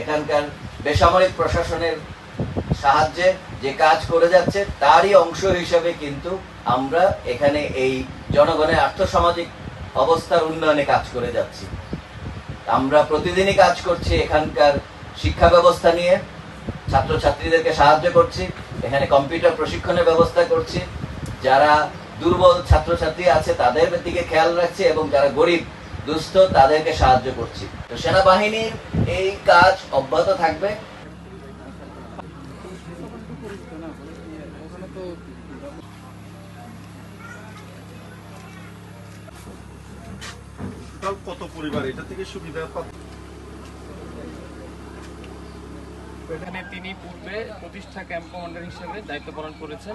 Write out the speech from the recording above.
এখানকার বেসামরিক প্রশাসনের সাহায্যে যে কাজ করে যাচ্ছে তারই অংশ হিসেবে কিন্তু আমরা এখানে এই জনগণের আর্থসামাজিক অবস্থার উন্নয়নে কাজ করে যাচ্ছি। আমরা প্রতিদিনই কাজ করছি এখানকার শিক্ষা ব্যবস্থা নিয়ে। ছাত্রছাত্রীদেরকে সাহায্য করছি এখানে কম্পিউটার প্রশিক্ষণের ব্যবস্থা করছি। যারা দুর্বল ছাত্রছাত্রী আছে তাদের দিকে খেয়াল রাখছে এবং যারা গরিব দুস্থ তাদেরকে সাহায্য করছি। তো সেনাবাহিনীর এই কাজ অব্যাহত থাকবে। কত পরিবার? এটা থেকে সুবিধা পাচ্ছে এখানে তিনি পূর্বে প্রতিষ্ঠা ক্যাম্প কমান্ডার হিসেবে দায়িত্ব পালন করেছেন।